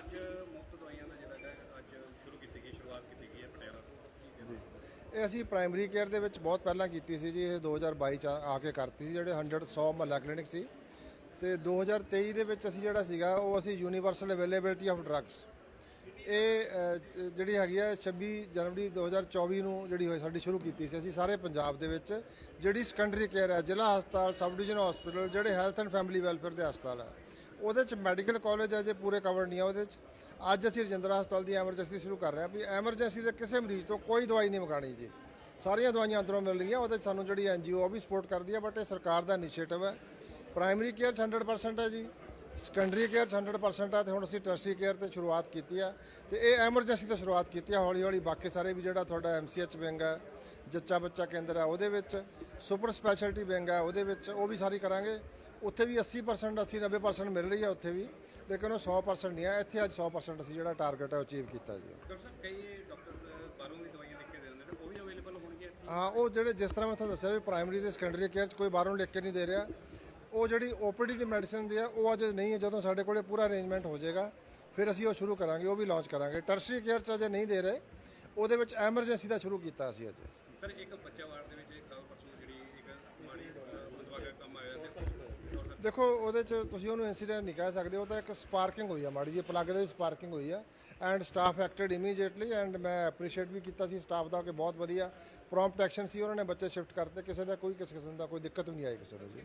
ਅੱਜ ਮੁਫਤ ਦਵਾਈਆਂ ਦਾ ਜਿਹੜਾ ਹੈਗਾ, ਅੱਜ ਸ਼ੁਰੂ ਕੀਤੀ ਗਈ, ਸ਼ੁਰੂਆਤ ਕੀਤੀ ਗਈ ਹੈ ਪਟਿਆਲਾ ਤੋਂ ਜੀ। ਇਹ ਅਸੀਂ ਪ੍ਰਾਇਮਰੀ ਕੇਅਰ ਦੇ ਵਿੱਚ ਬਹੁਤ ਪਹਿਲਾਂ ਕੀਤੀ ਸੀ ਜੀ, ਇਹ 2022 ਚ ਆ ਕੇ ਕਰਤੀ ਸੀ, ਜਿਹੜੇ 100 100 ਮਹੱਲਾ ਕਲੀਨਿਕ ਸੀ। ਤੇ 2023 ਦੇ ਵਿੱਚ ਅਸੀਂ ਜਿਹੜਾ ਸੀਗਾ, ਉਹ ਅਸੀਂ ਯੂਨੀਵਰਸਲ ਅਵੇਲੇਬਿਲਟੀ ਆਫ ਡਰੱਗਸ ਇਹ ਜਿਹੜੀ ਹੈਗੀ ਆ 26 ਜਨਵਰੀ 2024 ਨੂੰ ਜਿਹੜੀ ਹੋਈ, ਸਾਡੀ ਸ਼ੁਰੂ ਕੀਤੀ ਸੀ ਅਸੀਂ ਸਾਰੇ ਪੰਜਾਬ ਦੇ ਵਿੱਚ, ਜਿਹੜੀ ਸੈਕੰਡਰੀ ਕੇਅਰ ਹੈ, ਜ਼ਿਲ੍ਹਾ ਹਸਪਤਾਲ ਸਬ ਡਿਵੀਜ਼ਨ ਹਸਪੀਟਲ ਜਿਹੜੇ ਹੈਲਥ ਐਂਡ ਫੈਮਿਲੀ ਵੈਲਫੇਅਰ ਦੇ ਹਸਪਤਾਲ ਹੈ ਉਹਦੇ ਚ ਮੈਡੀਕਲ ਕਾਲਜ ਹੈ ਜੇ ਪੂਰੇ ਕਵਰ ਨਹੀਂ ਆ ਉਹਦੇ ਚ। ਅੱਜ ਅਸੀਂ ਰਜਿੰਦਰਾ ਹਸਪਤਾਲ ਦੀ ਐਮਰਜੈਂਸੀ ਸ਼ੁਰੂ ਕਰ ਰਹੇ ਹਾਂ ਵੀ ਐਮਰਜੈਂਸੀ ਦੇ ਕਿਸੇ ਮਰੀਜ਼ ਤੋਂ ਕੋਈ ਦਵਾਈ ਨਹੀਂ ਮੰਗਾਣੀ ਜੀ। ਸਾਰੀਆਂ ਦਵਾਈਆਂ ਅੰਦਰੋਂ ਮਿਲ ਰਹੀਆਂ, ਉਹਦੇ 'ਚ ਸਾਨੂੰ ਜਿਹੜੀ ਐਨਜੀਓ ਉਹ ਵੀ ਸਪੋਰਟ ਕਰਦੀ ਹੈ ਬਟ ਇਹ ਸਰਕਾਰ ਦਾ ਇਨੀਸ਼ੀਏਟਿਵ ਹੈ। ਪ੍ਰਾਇਮਰੀ ਕੇਅਰ 'ਚ 100% ਹੈ ਜੀ। ਸੈਕੰਡਰੀ ਕੇਅਰ 'ਚ 100% ਹੈ ਤੇ ਹੁਣ ਅਸੀਂ ਟਰਸ਼ਰੀ ਕੇਅਰ ਤੇ ਸ਼ੁਰੂਆਤ ਕੀਤੀ ਆ ਤੇ ਇਹ ਐਮਰਜੈਂਸੀ ਤੋਂ ਸ਼ੁਰੂਆਤ ਕੀਤੀ ਆ, ਹੌਲੀ ਹੌਲੀ ਬਾਕੀ ਸਾਰੇ ਵੀ ਜਿਹੜਾ ਤੁਹਾਡਾ ਐਮਸੀਐਚ ਵਿੰਗ ਹੈ, ਜੱਚਾ ਬੱਚਾ ਕੇਂਦਰ ਹੈ ਉਹਦੇ ਵਿੱਚ ਸੁਪਰ ਸਪੈਸ਼ਲਟੀ ਵਿੰਗ ਹੈ ਉਹਦੇ ਵਿੱਚ, ਉਹ ਵੀ ਸਾਰੀ ਕਰਾਂਗੇ। ਉੱਥੇ ਵੀ 80% 80 90% ਮਿਲ ਰਹੀ ਹੈ ਉੱਥੇ ਵੀ ਲੇਕਿਨ ਉਹ 100% ਨਹੀਂ ਹੈ ਇੱਥੇ ਅੱਜ 100% ਅਸੀਂ ਜਿਹੜਾ ਟਾਰਗੇਟ ਹੈ ਅਚੀਵ ਕੀਤਾ ਜੀ। ਡਾਕਟਰ ਸਾਹਿਬ ਕਈ ਡਾਕਟਰ ਬਾਹਰੋਂ ਵੀ ਦਵਾਈਆਂ ਲਿਖ ਕੇ ਦੇ ਦਿੰਦੇ ਨੇ ਉਹ ਵੀ ਅਵੇਲੇਬਲ ਹੋਣਗੀਆਂ ਇੱਥੇ? ਹਾਂ ਉਹ ਜਿਹੜੇ ਜਿਸ ਤਰ੍ਹਾਂ ਮੈਂ ਤੁਹਾਨੂੰ ਦੱਸਿਆ ਵੀ ਪ੍ਰਾਇਮਰੀ ਤੇ ਸੈਕੰਡਰੀ ਕੇਅਰ 'ਚ ਕੋਈ ਬਾਹਰੋਂ ਲਿਖ ਕੇ ਨਹੀਂ ਦੇ ਰਿਹਾ। ਉਹ ਜਿਹੜੀ ਓਪੀਡੀ ਦੀ ਮੈਡੀਸਿਨ ਦੀ ਹੈ ਉਹ ਅਜੇ ਨਹੀਂ ਹੈ ਜਦੋਂ ਸਾਡੇ ਕੋਲੇ ਪੂਰਾ ਅਰੇਂਜਮੈਂਟ ਹੋ ਜਾਏਗਾ ਫਿਰ ਅਸੀਂ ਉਹ ਸ਼ੁਰੂ ਕਰਾਂਗੇ ਉਹ ਵੀ ਲਾਂਚ ਕਰਾਂਗੇ। ਟਰਸ਼ਰੀ ਕੇਅਰ 'ਚ ਅਜੇ ਨਹੀਂ ਦੇ ਰਹੇ ਉਹਦੇ ਵਿੱਚ ਐਮਰਜੈਂਸੀ ਦਾ ਸ਼ੁਰੂ ਕੀਤਾ ਅਸੀਂ ਅਜੇ। ਸਰ ਇੱਕ ਕੱਲ ਪਰਸੋਂ ਜਿਹੜੀ ਇੱਕ ਮਾੜੀ ਮੰਦਵਾਗਾ ਕੰਮ ਆਇਆ ਤੇ ਦੇਖੋ, ਉਹਦੇ 'ਚ ਤੁਸੀਂ ਉਹਨੂੰ ਇਨਸੀਡੈਂਟ ਨਹੀਂ ਕਹਿ ਸਕਦੇ, ਉਹ ਤਾਂ ਇੱਕ ਸਪਾਰਕਿੰਗ ਹੋਈ ਆ ਮਾੜੀ ਜੀ ਪਲੱਗ ਦੇ ਵਿੱਚ ਸਪਾਰਕਿੰਗ ਹੋਈ ਆ। And staff acted immediately and ਮੈਂ ਐਪਰੀਸ਼ੀਏਟ ਵੀ ਕੀਤਾ ਸੀ ਸਟਾਫ ਦਾ ਕਿ ਬਹੁਤ ਵਧੀਆ ਪ੍ਰੌਮਪਟ ਐਕਸ਼ਨ ਸੀ, ਉਹਨਾਂ ਨੇ ਬੱਚੇ ਸ਼ਿਫਟ ਕਰਤੇ, ਕਿਸੇ ਦਾ ਕੋਈ ਕਿਸੇ ਕਿਸਮ ਦਾ ਕੋਈ ਦਿੱਕਤ ਵੀ ਨਹੀਂ ਆਈ ਕਿਸੇ ਨੂੰ ਜੀ।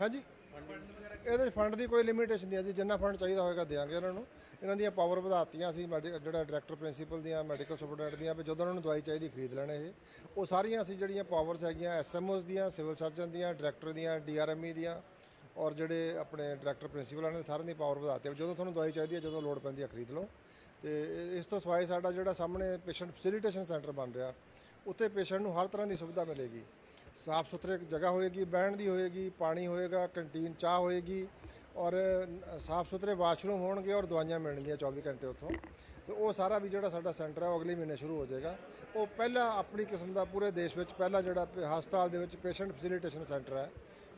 ਹਾਂਜੀ? ਇਹਦੇ 'ਚ ਫੰਡ ਦੀ ਕੋਈ ਲਿਮਿਟੇਸ਼ਨ ਨਹੀਂ ਹੈ ਜੀ, ਜਿੰਨਾ ਫੰਡ ਚਾਹੀਦਾ ਹੋਏਗਾ ਦੇਵਾਂਗੇ ਉਹਨਾਂ ਨੂੰ। ਇਹਨਾਂ ਦੀਆਂ ਪਾਵਰ ਵਧਾਤੀਆਂ ਅਸੀਂ ਮੈਡੀ- ਜਿਹੜਾ ਡਾਇਰੈਕਟਰ ਪ੍ਰਿੰਸੀਪਲ ਦੀਆਂ ਮੈਡੀਕਲ ਸੁਪਰਡੈਂਟ ਦੀਆਂ, ਵੀ ਜਦੋਂ ਉਹਨਾਂ ਨੂੰ ਦਵਾਈ ਚਾਹੀਦੀ ਖਰੀਦ ਲੈਣੇ ਇਹ। ਉਹ ਸਾਰੀਆਂ ਅਸੀਂ ਜਿਹੜੀਆਂ ਪਾਵਰਸ ਹੈਗੀਆਂ ਐਸਐਮਓਸ ਦੀਆਂ ਸਿਵਲ ਸਰਜਨ ਦੀਆਂ ਡਾਇਰੈਕਟਰ ਦੀਆਂ ਡੀਆਰਐਮਈ ਦੀਆਂ, ਔਰ ਜਿਹੜੇ ਆਪਣੇ ਡਾਇਰੈਕਟਰ ਪ੍ਰਿੰਸੀਪਲਾਂ ਨੇ ਸਾਰਿਆਂ ਦੀ ਪਾਵਰ ਵਧਾਤੀ ਹੈ। ਜਦੋਂ ਤੁਹਾਨੂੰ ਦਵਾਈ ਚਾਹੀਦੀ ਹੈ, ਜਦੋਂ ਲੋੜ ਪੈਂਦੀ ਹੈ, ਖਰੀਦ ਲਓ। ਤੇ ਇਹ- ਇਸ ਤੋਂ ਸਿਵਾਏ ਸਾਡਾ ਜਿਹੜਾ ਸਾਹਮਣੇ ਪੇਸ਼ੈਂਟ ਫੈਸਿਲਿਟੇਸ਼ਨ ਸੈਂਟਰ ਬਣ ਰਿਹਾ, ਉੱਥੇ ਪੇਸ਼ੈਂਟ ਨੂੰ ਹਰ ਤਰ੍ਹਾਂ ਦੀ ਸੁਵਿਧਾ ਮਿਲੇਗੀ। ਸਾਫ਼ ਸੁਥਰੇ ਜਗ੍ਹਾ ਹੋਏਗੀ ਬਹਿਣ ਦੀ ਹੋਏਗੀ ਪਾਣੀ ਹੋਏਗਾ ਕੰਟੀਨ ਚਾਹ ਹੋਏਗੀ ਔਰ ਸਾਫ਼ ਸੁਥਰੇ ਵਾਸ਼ਰੂਮ ਹੋਣਗੇ ਔਰ ਦਵਾਈਆਂ ਮਿਲਣਗੀਆਂ 24 ਘੰਟੇ ਉੱਥੋਂ। ਤੇ ਉਹ ਸਾਰਾ ਵੀ ਜਿਹੜਾ ਸਾਡਾ ਸੈਂਟਰ ਹੈ ਉਹ ਅਗਲੇ ਮਹੀਨੇ ਸ਼ੁਰੂ ਹੋ ਜਾਏਗਾ। ਉਹ ਪਹਿਲਾ ਆਪਣੀ ਕਿਸਮ ਦਾ ਪੂਰੇ ਦੇਸ਼ ਵਿੱਚ ਪਹਿਲਾ ਜਿਹੜਾ ਹਸਪਤਾਲ ਦੇ ਵਿੱਚ ਪੇਸ਼ੈਂਟ ਫੈਸਿਲਿਟੇਸ਼ਨ ਸੈਂਟਰ ਹੈ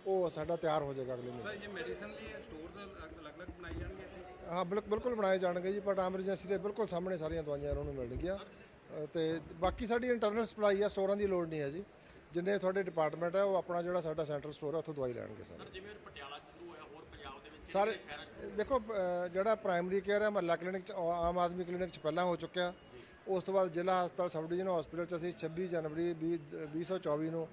ਉਹ ਸਾਡਾ ਤਿਆਰ ਹੋ ਜਾਏਗਾ ਅਗਲੇ ਮਹੀਨੇ। ਸਰ ਇਹ ਮੈਡੀਸਨ ਲਈ ਸਟੋਰਸ ਅਲੱਗ-ਅਲੱਗ ਬਣਾਏ ਜਾਣਗੇ ਹਾਂ ਬਿਲਕੁਲ ਬਿਲਕੁਲ ਬਣਾਏ ਜਾਣਗੇ ਜੀ ਬਟ ਐਮਰਜੈਂਸੀ ਦੇ ਬਿਲਕੁਲ ਸਾਹਮਣੇ ਸਾਰੀਆਂ ਦਵਾਈਆਂ ਉਹਨਾਂ ਨੂੰ ਮਿਲਣਗੀਆਂ। ਤੇ ਬਾਕੀ ਸਾਡੀ ਇੰਟਰਨਲ ਸਪਲਾਈ ਆ ਸਟੋਰਾਂ ਦੀ ਲੋੜ ਨਹੀਂ ਹੈ ਜੀ। ਜਿੰਨੇ ਤੁਹਾਡੇ ਡਿਪਾਰਟਮੈਂਟ ਹੈ ਉਹ ਆਪਣਾ ਜਿਹੜਾ ਸਾਡਾ ਸੈਂਟਰਲ ਸਟੋਰ ਹੈ ਉੱਥੋਂ ਦਵਾਈ ਲੈਣਗੇ ਸਾਰੇ। ਜਿਵੇਂ ਪਟਿਆਲਾ ਚ ਸ਼ੁਰੂ ਹੋਇਆ ਹੋਰ ਪੰਜਾਬ ਦੇ ਵਿੱਚ ਸਾਰੇ ਦੇਖੋ ਅ, ਜਿਹੜਾ ਪ੍ਰਾਇਮਰੀ ਕੇਅਰ ਹੈ ਮਹੱਲਾ ਕਲੀਨਿਕ ਚ ਆ- ਆਮ ਆਦਮੀ ਕਲੀਨਿਕ ਚ ਪਹਿਲਾਂ ਹੋ ਚੁੱਕਿਆ। ਉਸ ਤੋਂ ਬਾਅਦ ਜ਼ਿਲ੍ਹਾ ਹਸਪਤਾਲ ਸਬ ਡਿਵੀਜ਼ਨ ਹਸਪੀਟਲ ਚ ਅਸੀਂ 26 ਜਨਵਰੀ 20 2024 ਨੂੰ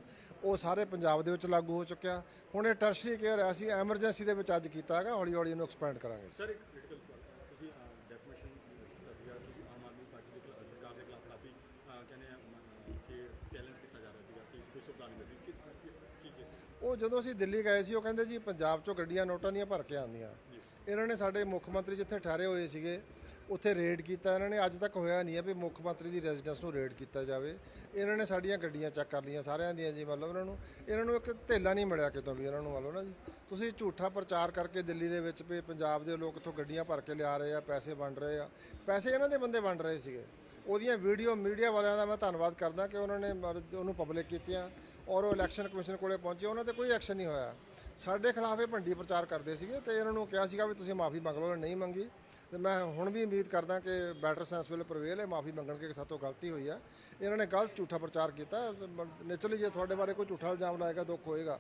ਉਹ ਸਾਰੇ ਪੰਜਾਬ ਦੇ ਵਿੱਚ ਲਾਗੂ ਹੋ ਚੁੱਕਿਆ। ਹੁਣ ਇਹ ਟਰਸ਼ਰੀ ਕੇਅਰ ਹੈ ਅਸੀਂ ਐਮਰਜੈਂਸੀ ਦੇ ਵਿੱਚ ਅੱਜ ਕੀਤਾ ਹੈਗਾ ਹੌਲੀ ਹੌਲੀ ਇਹਨੂੰ ਐਕਸਪੈਂਡ ਕਰਾਂਗੇ। ਸਰ ਇੱਕ ਕ੍ਰਿਟੀਕਲ ਸਵਾਲ ਤੁਸੀਂ ਡੈਫੀਨੇਸ਼ਨ ਕੀਤਾ ਸੀਗਾ ਤੁਸੀਂ ਆਮ ਆਦਮੀ ਪਾਰਟੀ ਦੇ ਖਿਲਾਫ ਸਰਕਾਰ ਦੇ ਖਿਲਾਫ ਕਾਫੀ ਅਹ, ਕਹਿੰਦੇ ਆ, ਅਮ, ਕਿ ਚੈਲੰਜ ਕੀਤਾ ਜਾ ਰਿਹਾ ਸੀਗਾ ਕਿ ਕੋਈ ਸੁਵਿਧਾ ਨਹੀਂ ਮਿਲਦੀ। ਕਿ ਕਿਸ ਕੀ ਕਿਸ ਉਹ ਜਦੋਂ ਅਸੀਂ ਦਿੱਲੀ ਗਏ ਸੀ ਉਹ ਕਹਿੰਦੇ ਜੀ ਪੰਜਾਬ ਚੋਂ ਗੱਡੀਆਂ ਨੋਟਾਂ ਦੀਆਂ ਭਰ ਕੇ ਆਉਂਦੀਆਂ। ਇਹਨਾਂ ਨੇ ਸਾਡੇ ਮੁੱਖ ਮੰਤਰੀ ਜਿੱਥੇ ਠਹਿਰੇ ਹੋਏ ਸੀਗੇ ਉੱਥੇ ਰੇਡ ਕੀਤਾ। ਇਹਨਾਂ ਨੇ ਅੱਜ ਤੱਕ ਹੋਇਆ ਨਹੀਂ ਹੈ ਵੀ ਮੁੱਖ ਮੰਤਰੀ ਦੀ ਰੈਜ਼ੀਡੈਂਸ ਨੂੰ ਰੇਡ ਕੀਤਾ ਜਾਵੇ। ਇਹਨਾਂ ਨੇ ਸਾਡੀਆਂ ਗੱਡੀਆਂ ਚੈੱਕ ਕਰ ਲਈਆਂ ਸਾਰਿਆਂ ਦੀਆਂ ਜੀ ਮਤਲਬ ਉਹਨਾਂ ਨੂੰ। ਇਹਨਾਂ ਨੂੰ ਇੱਕ ਧੇਲਾ ਨਹੀਂ ਮਿਲਿਆ ਕਿਤੋਂ ਵੀ ਇਹਨਾਂ ਨੂੰ ਮਤਲਬ ਨਾ ਜੀ। ਤੁਸੀਂ ਝੂਠਾ ਪ੍ਰਚਾਰ ਕਰਕੇ ਦਿੱਲੀ ਦੇ ਵਿੱਚ ਵੀ ਪੰਜਾਬ ਦੇ ਲੋਕ ਇੱਥੋਂ ਗੱਡੀਆਂ ਭਰ ਕੇ ਲਿਆ ਰਹੇ ਆ ਪੈਸੇ ਵੰਡ ਰਹੇ ਆ। ਪੈਸੇ ਇਹਨਾਂ ਦੇ ਬੰਦੇ ਵੰਡ ਰਹੇ ਸੀਗੇ। ਉਹਦੀਆਂ ਵੀਡੀਓ ਮੀਡੀਆ ਵਾਲਿਆਂ ਦਾ ਮੈਂ ਧੰਨਵਾਦ ਕਰਦਾ ਕਿ ਉਹਨਾਂ ਨੇ ਮਰ- ਉਹਨੂੰ ਪਬਲਿਕ ਕੀਤੀਆਂ ਔਰ ਉਹ ਇਲੈਕਸ਼ਨ ਕਮਿਸ਼ਨ ਕੋਲੇ ਪਹੁੰਚੇ। ਉਹਨਾਂ ਤੇ ਕੋਈ ਐਕਸ਼ਨ ਨਹੀਂ ਹੋਇਆ। ਸਾਡੇ ਖਿਲਾਫ ਇਹ ਭੰਡੀ ਪ੍ਰਚਾਰ ਕਰਦੇ ਸੀਗੇ ਤੇ ਇਹਨਾਂ ਨੂੰ ਕਿਹਾ ਸੀਗਾ ਵੀ ਤੁਸੀਂ ਮਾਫੀ ਮੰਗ ਲਓ, ਉਹਨਾਂ ਨੇ ਨਹੀਂ ਮੰਗੀ। ਤੇ ਮੈਂ ਹੁਣ ਵੀ ਉਮੀਦ ਕਰਦਾ ਕਿ ਬੈਟਰ ਸੈਂਸ ਵਿਲ ਪ੍ਰਵੇਲ ਹੈ, ਮਾਫੀ ਮੰਗਣਗੇ ਕਿ ਸਾਤੋਂ ਗਲਤੀ ਹੋਈ ਆ। ਇਹਨਾਂ ਨੇ ਗਲਤ ਝੂਠਾ ਪ੍ਰਚਾਰ ਕੀਤਾ। ਨੇਚਰਲੀ ਜੇ ਤੁਹਾਡੇ ਬਾਰੇ ਕੋਈ ਝੂਠਾ ਇਲਜ਼ਾਮ ਲਾਏਗਾ, ਦੁੱਖ ਹੋਏਗਾ।